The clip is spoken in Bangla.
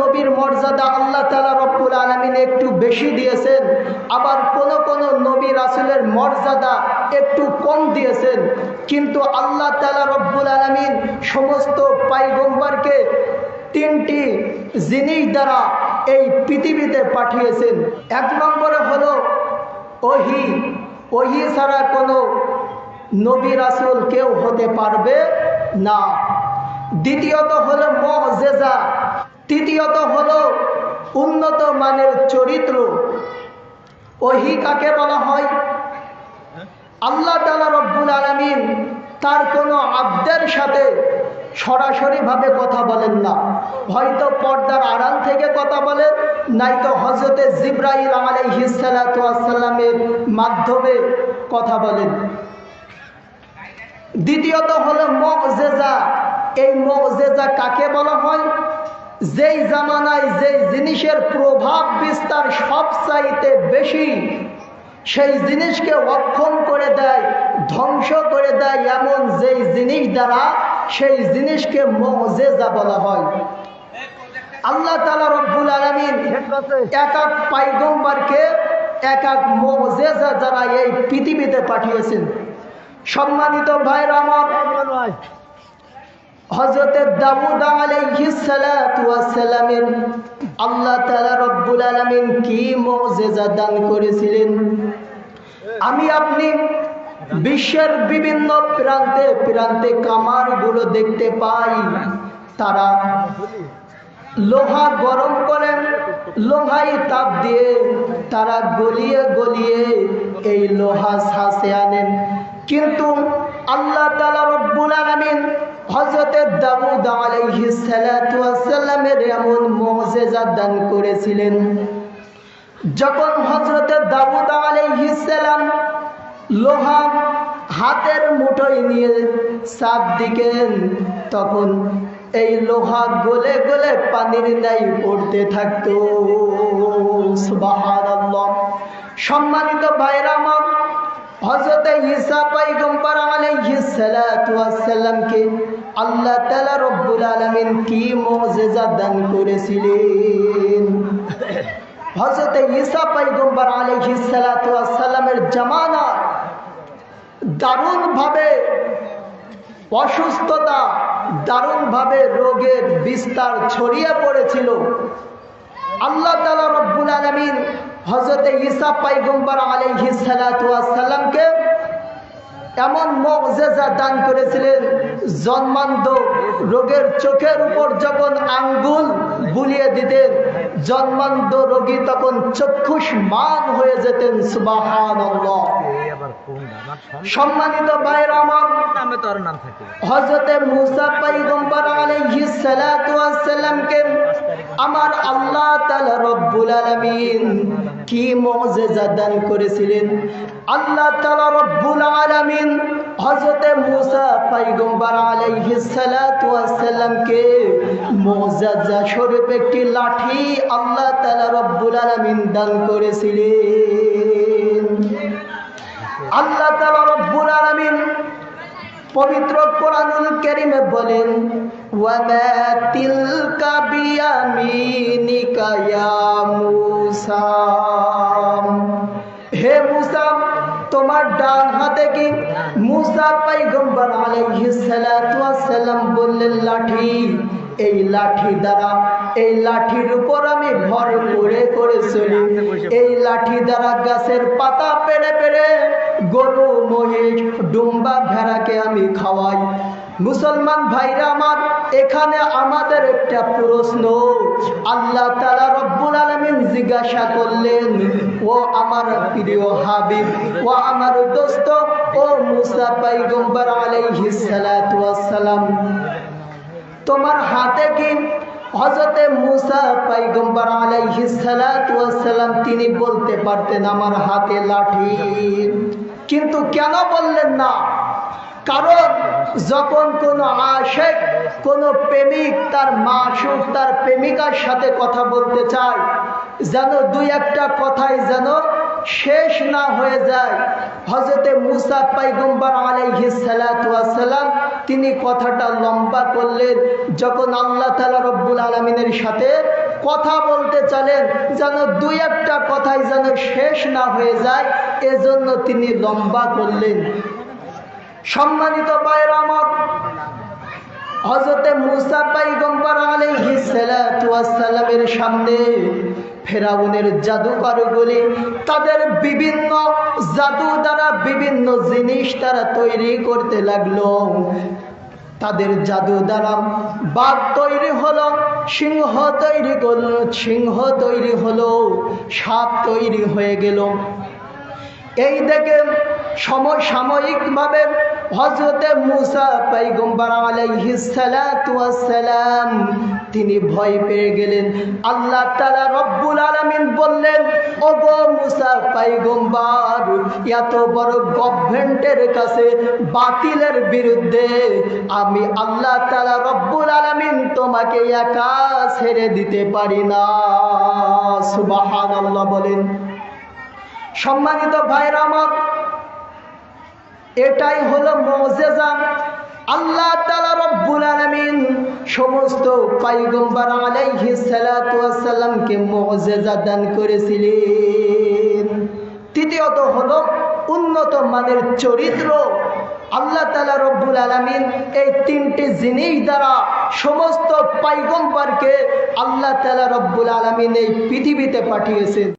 নবীর মর্যাদা আল্লাহ তালা রব্বুল আলমিন একটু বেশি দিয়েছেন, আবার কোন কোন নবী রাসুলের মর্যাদা একটু কম দিয়েছেন। কিন্তু আল্লাহ তালা রব্বুল আলমিন সমস্ত পাইগম্বারকে তিনটি জিনিস দ্বারা এই পৃথিবীতে পাঠিয়েছেন। এক নম্বরে হলো ওহি। ওহি ছাড়া কোনো নবী রাসুল কেউ হতে পারবে না। দ্বিতীয়ত হলো মজেজা। তৃতীয়ত হল উন্নত মানের চরিত্র। ওহি কাকে বলা হয়? আল্লাহ তালা রব্বুল আলমিন তার কোনো আব্দের সাথে সরাসরিভাবে কথা বলেন না। হয়তো পর্দার আড়াল থেকে কথা বলেন, নাইতো হজরতে জিব্রাইল আলাইহিসালামের মাধ্যমে কথা বলেন। দ্বিতীয়ত হলো মজেজা এই মজেজা কাকে বলা হয়? যেই জামানায় যেই জিনিসের প্রভাব বিস্তার সবচাইতে বেশি, সেই জিনিসকে অক্ষম করে দেয়, ধ্বংস করে দেয় এমন যেই জিনিস দ্বারা সেই জিনিসকে মজেজা বলা হয়। আল্লাহ তালা রব্বুল আলমিন এক এক পাইগম্বারকে এক এক মজেজা যারা এই পৃথিবীতে পাঠিয়েছেন। সম্মানিত ভাইর আমার হজরত দাউদ আলাইহিসসালামের আল্লাহ তাআলা রব্বুল আলামিন কি মুজিজা দান করেছিলেন? আমি আপনি বিশ্বের বিভিন্ন প্রান্তে প্রান্তে কামারগুলো দেখতে পাই। তারা লোহা গরম করেন লোহাই তাপ দিয়ে তারা গলিয়ে গলিয়ে এই লোহা শাসে আনেন। কিন্তু আল্লাহ তালা রব্বুল আলমিন হজরতে দাউদ আলাইহিসালামের এমন মজেজা দান করেছিলেন। যখন হজরতে দাউদ আলাইহিসালাম লোহা হাতের মুঠোয় নিয়ে সাপ দিকেন, তখন এই লোহা গলে গলে পানির নাই পড়তে থাকতো। সম্মানিত ভাইরা আমার হজরত ঈসা পয়গম্বর আলাইহিস সালাতু ওয়াস সালামকে আল্লাহ তাআলা রব্বুল আলামিন কি মুজিজা দান করেছিলেন? হজরত ঈসা পয়গম্বর আলাইহিস সালাতু ওয়াস সালামের জামানা দারুণভাবে, অসুস্থতা দারুণভাবে রোগের বিস্তার ছড়িয়ে পড়েছিল। আল্লাহ তালা রব্বুল আলমিন হজরত ইসা পাইগম্বর আলহিসালামকে এমন মজেজা দান করেছিলেন জন্মান্ধ রোগের চোখের উপর যখন আঙ্গুল বুলিয়ে দিতেন জন্মান্ধ রোগী তখন চক্ষুষ মান হয়ে যেতেন সুবাহান সম্মানিত হজরতে মুসা পাইগম্বর আলাইহিস সালাতু সালামকে আমার আল্লাহ তাআলা রব্বুল আলামিন কি মুজিজা দান করেছিলেন? আল্লাহ তাআলা রব্বুল আলামিন হজরতে মুসা স্বরূপ একটি লাঠি আল্লাহ তাআলা রব্বুল আলামিন দান করেছিলেন। আল্লাহ তাআলা রব্বুল আলামিন পবিত্র কোরআনুল কারীমে বলেন ওয়ামা তিলকা হে মূসা তোমার ডান হাতে কি মূসা পয়গম্বর আলাইহিস বললেন, লাঠি। এই লাঠি দ্বারা, এই লাঠির উপর আমি ভর করে করে চলি। এই লাঠি দ্বারা গাছের পাতা পেড়ে পেড়ে গরু, মহিষ, ডুম্বা, ভেড়াকে আমি খাওয়াই। মুসলমান ভাইরা আমার, এখানে আমাদের একটা প্রশ্ন। আল্লাহ তালা রব্বুল আলমিন জিজ্ঞাসা করলেন, ও আমার প্রিয় হাবিব ও আমার দোস্ত, ও মুসা পাইগম্বর আলাইহিস সালাতু সালাম তোমার হাতে কি হজরতে মুসা পাইগম্বর আলাইহিস সালাতু ওয়াস সালাম তিনি বলতে পারতেন আমার হাতে লাঠি? কিন্তু কেন বললেন না? কারণ যখন কোন আশেক, কোন প্রেমিক তার মাসুক, তার প্রেমিকার সাথে কথা বলতে চায়, যেন দুই একটা কথাই যেন শেষ না হয়ে যায়। হজরতে মুসা পাইগম্বর আলাইহিসালাম তিনি কথাটা লম্বা করলেন, যখন আল্লাহ তালা রব্বুল আলমিনের সাথে কথা বলতে চলেন, যেন দুই একটা কথাই যেন শেষ না হয়ে যায়, এজন্য তিনি লম্বা করলেন। সম্মানিত বাইর আমার হজরতে মুসা পাইগম্বর আলাইহিসসালামের সামনে ফেরাউনের জাদুকরগুলি তাদের বিভিন্ন জাদু দ্বারা বিভিন্ন জিনিস তারা তৈরি করতে লাগল। তাদের জাদু দ্বারা বাঘ তৈরি হলো, সিংহ তৈরি করল, সিংহ তৈরি হলো, সাপ তৈরি হয়ে গেল। এই দেখে সমসাময়িকভাবে হজরতে মুসা পাইগম্বর আলাইহিসালাম তিনি ভয় পেয়ে গেলেন। আল্লাহ তালা রব্বুল আলমিন বললেন ও গো মুসা পাইগম্বর এত বড় গভর্নমেন্টের কাছে বাতিলের বিরুদ্ধে আমি আল্লাহ তালা রব্বুল আলমিন তোমাকে একা ছেড়ে দিতে পারি না। আল্লাহ বলেন। সম্মানিত ভাইরা আমার এটাই হলো মজেজা। আল্লাহ তালা রব্বুল আলমিন সমস্ত পাইগম্বর আলাইহি সালাতামকে মজেজা দান করেছিলেন। তৃতীয়ত হলো উন্নত মানের চরিত্র। আল্লাহ তালা রব্বুল আলমিন এই তিনটি জিনিস দ্বারা সমস্ত পাইগম্বরকে আল্লাহ তালা রব্বুল আলমিন এই পৃথিবীতে পাঠিয়েছেন।